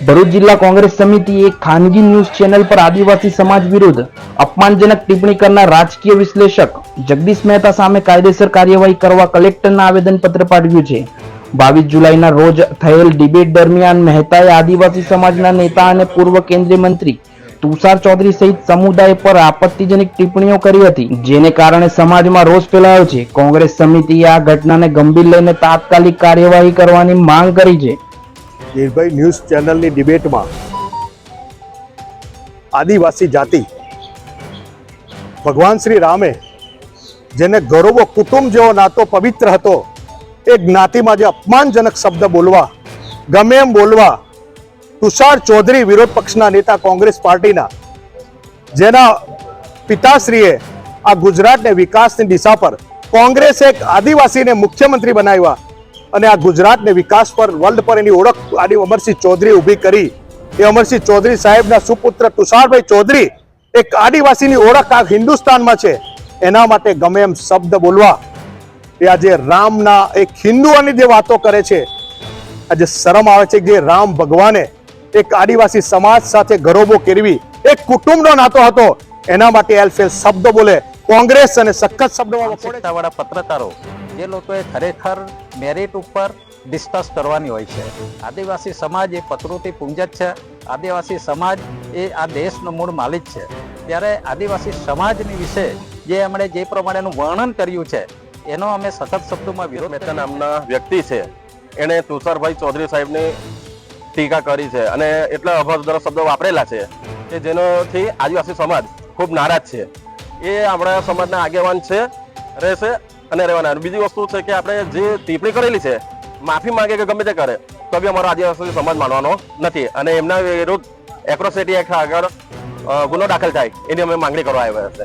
ભરૂચ જિલ્લા કોંગ્રેસ સમિતિ એક ખાનગી ન્યૂઝ ચેનલ પર આદિવાસી સમાજ વિરુદ્ધ અપમાનજનક ટિપ્પણી કરનાર રાજકીય વિશ્લેષક જગદીશ મહેતા સામે કાયદેસર કાર્યવાહી કરવા કલેક્ટરના આવેદનપત્ર પાઠવ્યું છે. બાવીસ જુલાઈના રોજ થયેલ ડિબેટ દરમિયાન મહેતાએ આદિવાસી સમાજના નેતા અને પૂર્વ કેન્દ્રીય મંત્રી તુષાર ચૌધરી સહિત સમુદાય પર આપત્તિજનક ટિપ્પણીઓ કરી હતી, જેને કારણે સમાજમાં રોષ ફેલાયો છે. કોંગ્રેસ સમિતિએ આ ઘટનાને ગંભીર લઈને તાત્કાલિક કાર્યવાહી કરવાની માંગ કરી છે. નિર્ભય ન્યૂઝ ચેનલની ડિબેટમાં આદિવાસી જાતિ ભગવાન શ્રી રામે જેને ગૌરવો કુટુંબ જેવો નાતો પવિત્ર હતો, એ જ્ઞાતિમાં જે અપમાનજનક શબ્દ બોલવા, ગમે એમ બોલવા તુષાર ચૌધરી વિરોધ પક્ષના નેતા કોંગ્રેસ પાર્ટીના, જેના પિતાશ્રીએ આ ગુજરાતને વિકાસની દિશા પર કોંગ્રેસે એક આદિવાસીને મુખ્યમંત્રી બનાવ્યા અને આ ગુજરાતને વિકાસ પર, વર્લ્ડ પર એની ઓળખ આદિ અમરસિંહ ચૌધરી ઊભી કરી. એ અમરસિંહ ચૌધરી સાહેબના સુપુત્ર તુષારભાઈ ચૌધરી એક આદિવાસીની ઓળખ આ હિન્દુસ્તાનમાં છે. એના માટે ગમે એમ શબ્દ બોલવા. એ આજે રામના એક હિન્દુઓની જે વાતો કરે છે, આજે શરમ આવે છે કે જે રામ ભગવાને એક આદિવાસી સમાજ સાથે ગરોબો કેળવી એક કુટુંબનો નાતો હતો. એના માટે એલફેલ શબ્દ બોલે. કોંગ્રેસ અને સખત છે. પત્રકારો જે લોકોએ ખરેખર મેરિટ ઉપર ડિસ્કસ કરવાની હોય છે. આદિવાસી સમાજ એ પ્રકૃતિ પુંજ છે. આદિવાસી સમાજ એ આ દેશનો મૂળ માલિક છે. ત્યારે આદિવાસી સમાજની વિશે જે એમણે જે પ્રમાણેનું વર્ણન કર્યું છે એનો અમે સખત શબ્દોમાં વિરોધ મહેતા નામના વ્યક્તિ છે. એણે તુષારભાઈ ચૌધરી સાહેબની ટીકા કરી છે અને એટલા અભદ્ર શબ્દો વાપરેલા છે કે જેનોથી આદિવાસી સમાજ ખૂબ નારાજ છે. એ આપણા સમાજના આગેવાન છે, રહેશે અને રહેવાના બીજી વસ્તુ છે કે આપણે જે ટિપ્પણી કરેલી છે, માફી માંગે કે ગમે તે કરે, તો બી અમારો આદિવાસી સમાજ માનવાનો નથી. અને એમના વિરુદ્ધ એક્રોસિટી એક્ટ આગળ ગુનો દાખલ થાય, એની અમે માંગણી કરવા આવ્યા છે.